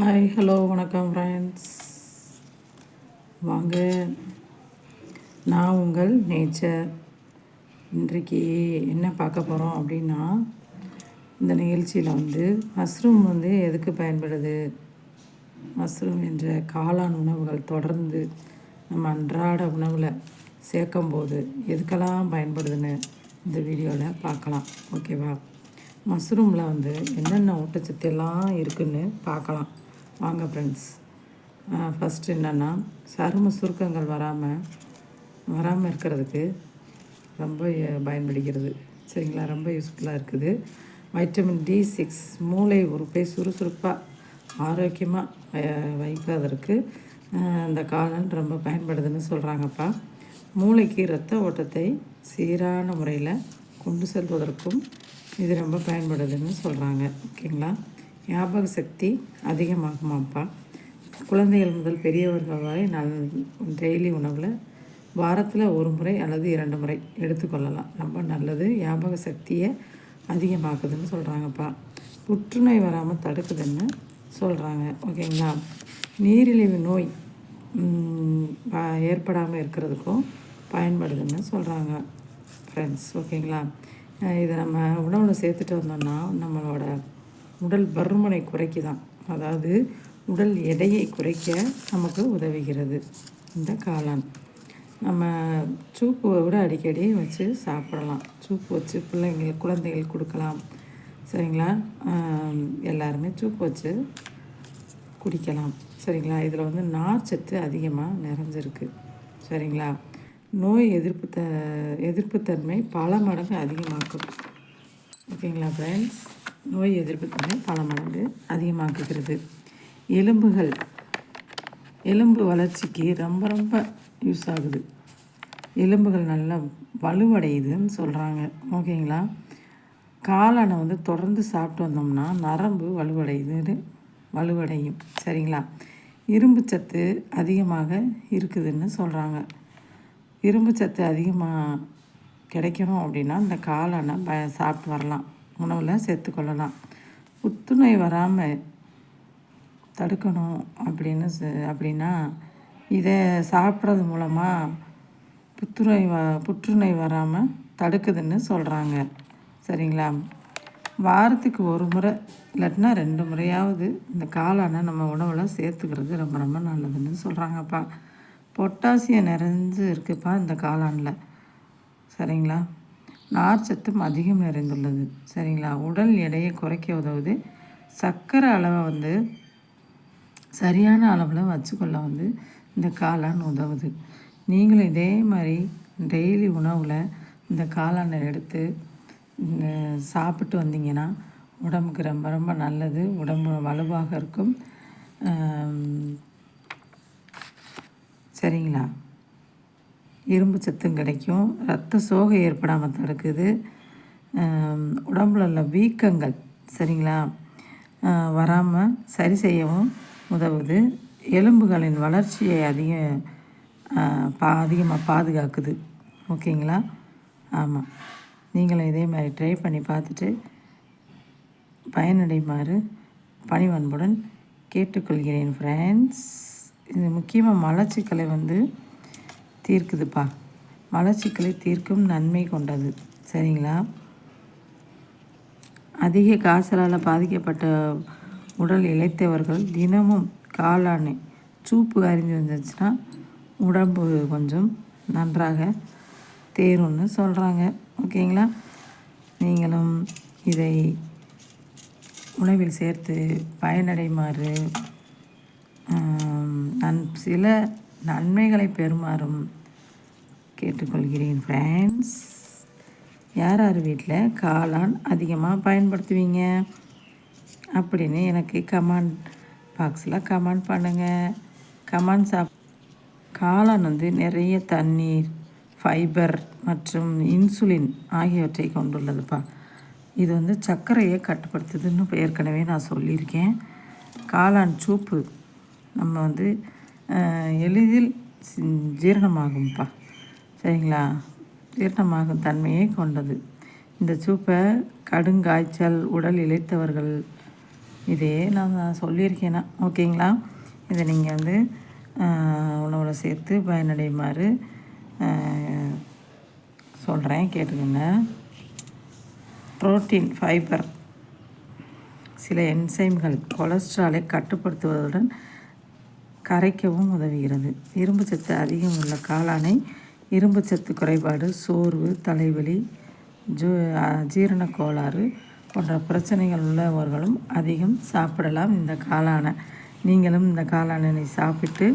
Hi hello வணக்கம் friends வாங்க. நான் உங்கள் நேச்சர் இன்றைக்கு என்ன பார்க்க போகிறோம் அப்படின்னா இந்த நிகழ்ச்சியில் வந்து மஷ்ரூம் வந்து எதுக்கு பயன்படுது? மஷ்ரூம் என்ற காளான் உணவுகள் தொடர்ந்து நம்ம அன்றாட உணவில் சேர்க்கும்போது எதுக்கெல்லாம் பயன்படுதுன்னு இந்த வீடியோவில் பார்க்கலாம். ஓகேவா மஷ்ரூமில் வந்து என்னென்ன ஊட்டச்சத்து எல்லாம் இருக்குன்னு பார்க்கலாம். வாங்க ஃப்ரெண்ட்ஸ் ஃபஸ்ட்டு என்னென்னா சரும சுருக்கங்கள் வராமல் வராமல் இருக்கிறதுக்கு ரொம்ப பயன்படுகிறது. சரிங்களா? ரொம்ப யூஸ்ஃபுல்லாக இருக்குது. வைட்டமின் டி சிக்ஸ் மூளை உறுப்பை சுறுசுறுப்பாக ஆரோக்கியமாக வைப்பதற்கு அந்த இந்த ரொம்ப பயன்படுதுன்னு சொல்கிறாங்கப்பா மூளைக்கு இரத்த ஓட்டத்தை சீரான முறையில் கொண்டு செல்வதற்கும் இது ரொம்ப பயன்படுதுன்னு சொல்கிறாங்க ஓகேங்களா? ஞாபக சக்தி அதிகமாகுமாப்பா. குழந்தைகள் முதல் பெரியவர்கள் வரை நல் டெய்லி உணவில் வாரத்தில் ஒரு முறை அல்லது இரண்டு முறை எடுத்துக்கொள்ளலாம் ரொம்ப நல்லது. ஞாபக சக்தியை அதிகமாக்குதுன்னு சொல்கிறாங்கப்பா புற்றுநோய் வராமல் தடுக்குதுன்னு சொல்கிறாங்க ஓகேங்களா? நீரிழிவு நோய் ஏற்படாமல் இருக்கிறதுக்கும் பயன்படுதுன்னு சொல்கிறாங்க ஃப்ரெண்ட்ஸ் ஓகேங்களா? இதை நம்ம உணவில் சேர்த்துட்டு வந்தோம்னா நம்மளோட உடல் பருமனை குறைக்குதான். அதாவது உடல் எடையை குறைக்க நமக்கு உதவுகிறது. இந்த காளான். நம்ம சூப்புவை விட அடிக்கடி வச்சு சாப்பிடலாம். சூப்பு வச்சு பிள்ளைங்களுக்கு குழந்தைகளுக்கு கொடுக்கலாம். சரிங்களா? எல்லாருமே சூப்பு வச்சு குடிக்கலாம். சரிங்களா? இதில் வந்து நார்ச்சத்து அதிகமாக நிறைஞ்சிருக்கு. சரிங்களா? நோய் எதிர்ப்பு த எதிர்ப்புத்தன்மை பல மடங்கு அதிகமாக்கும். ஓகேங்களா ஃப்ரெண்ட்ஸ் நோய் எதிர்ப்புத்தன்மை பல மடங்கு அதிகமாக்குகிறது. எலும்புகள் எலும்பு வளர்ச்சிக்கு ரொம்ப ரொம்ப யூஸ் ஆகுது. எலும்புகள் நல்லா வலுவடையுதுன்னு சொல்கிறாங்க ஓகேங்களா? காளானை வந்து தொடர்ந்து சாப்பிட்டு வந்தோம்னா நரம்பு வலுவடையுதுன்னு வலுவடையும். சரிங்களா? இரும்பு சத்து அதிகமாக இருக்குதுன்னு சொல்கிறாங்க இரும்பு சத்து அதிகமாக கிடைக்கணும் அப்படின்னா இந்த காளானை ப சாப்பிட்டு வரலாம். உணவில் சேர்த்துக்கொள்ளலாம். புத்துணை வராமல் தடுக்கணும் அப்படின்னு அப்படின்னா இதை சாப்பிட்றது மூலமாக புற்றுநோய் வ புற்றுநோய் வராமல் தடுக்குதுன்னு சொல்கிறாங்க சரிங்களா? வாரத்துக்கு ஒரு முறை இல்லாட்டினா ரெண்டு முறையாவது இந்த காளானை நம்ம உணவில் சேர்த்துக்கிறது ரொம்ப ரொம்ப நல்லதுன்னு சொல்கிறாங்கப்பா பொட்டாசியம் நிறைஞ்சு இருக்குப்பா இந்த காளானில். சரிங்களா? நார் சத்தும் அதிகம் நிறைந்துள்ளது. சரிங்களா? உடல் எடையை குறைக்க உதவுது. சர்க்கரை அளவை வந்து சரியான அளவில் வச்சுக்கொள்ள வந்து இந்த காளான் உதவுது. நீங்களும் இதே மாதிரி டெய்லி உணவில் இந்த காளானை எடுத்து சாப்பிட்டு வந்தீங்கன்னா உடம்புக்கு ரொம்ப ரொம்ப நல்லது. உடம்பு வலுவாக இருக்கும். சரிங்களா? இரும்பு சத்தும் கிடைக்கும். ரத்த சோகை ஏற்படாமல் தடுக்குது. உடம்புல உள்ள வீக்கங்கள் சரிங்களா? வராமல் சரி செய்யவும் உதவுது. எலும்புகளின் வளர்ச்சியை அதிக பா அதிகமாக பாதுகாக்குது. ஓகேங்களா? ஆமாம் நீங்களும் இதே மாதிரி ட்ரை பண்ணி பார்த்துட்டு பயனடைமாறு பணிவன்புடன் கேட்டுக்கொள்கிறேன் ஃப்ரெண்ட்ஸ் இது முக்கியமாக மலச்சிக்கலை வந்து தீர்க்குதுப்பா. மலச்சிக்கலை தீர்க்கும் நன்மை கொண்டது. சரிங்களா? அதிக காய்ச்சலால் பாதிக்கப்பட்ட உடல் இளைத்தவர்கள் தினமும் காளானை சூப்பு அறிஞ்சு வந்துச்சுன்னா உடம்பு கொஞ்சம் நன்றாக தேரும்னு சொல்கிறாங்க ஓகேங்களா? நீங்களும் இதை உணவில் சேர்த்து பயனடைமாறு நன் சில நன்மைகளை பெறுமாறும் கேட்டுக்கொள்கிறேன் ஃப்ரெண்ட்ஸ் யார் யார் வீட்டில் காளான் அதிகமாக பயன்படுத்துவீங்க? அப்படின்னு எனக்கு கமெண்ட் பாக்ஸில் கமெண்ட் பண்ணுங்கள் கமெண்ட் சாப் காளான் வந்து நிறைய தண்ணீர் ஃபைபர் மற்றும் இன்சுலின் ஆகியவற்றை கொண்டுள்ளதுப்பா. இது வந்து சர்க்கரையை கட்டுப்படுத்துதுன்னு ஏற்கனவே நான் சொல்லியிருக்கேன். காளான் சூப்பு நம்ம வந்து எளிதில் ஜீரணமாகும்ப்பா. சரிங்களா? ஜீரணமாகும் தன்மையை கொண்டது. இந்த சூப்பை கடுங்காய்ச்சல் உடல் இழைத்தவர்கள் இதே நான் சொல்லியிருக்கேன்னா ஓகேங்களா? இதை நீங்கள் வந்து உணவில் சேர்த்து பயனடையுமாறு சொல்கிறேன் கேட்டுக்கோங்க. Protein fibre. சில என்சைம்கள் கொலஸ்ட்ராலை கட்டுப்படுத்துவதுடன் கரைக்கவும் உதவுகிறது. இரும்பு சத்து அதிகம் உள்ள காளானை இரும்புச்சத்து குறைபாடு சோர்வு தலைவலி ஜூ ஜீரண கோளாறு போன்ற பிரச்சனைகள் உள்ளவர்களும் அதிகம் சாப்பிடலாம் இந்த காளானை. நீங்களும் இந்த காளானை சாப்பிட்டு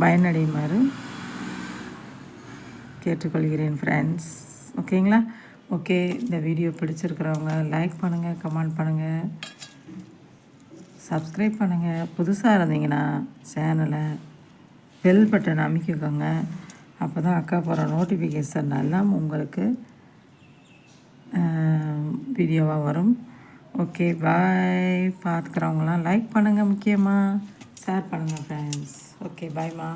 பயனடையுமாறு கேட்டுக்கொள்கிறேன் ஃப்ரெண்ட்ஸ் ஓகேங்களா ஓகே இந்த வீடியோ பிடிச்சிருக்கிறவங்க லைக் பண்ணுங்கள் கமெண்ட் பண்ணுங்கள் சப்ஸ்கிரைப் பண்ணுங்கள் புதுசாக இருந்தீங்கன்னா சேனலை பெல் பட்டன் அமைக்கிக்கோங்க. அப்போ தான் அக்கா போகிற நோட்டிஃபிகேஷன் எல்லாம் உங்களுக்கு வீடியோவாக வரும். ஓகே பாய் பார்த்துக்கிறவங்களாம் லைக் பண்ணுங்கள் முக்கியமாக ஷேர் பண்ணுங்கள் ஃப்ரெண்ட்ஸ் ஓகே பாய்மா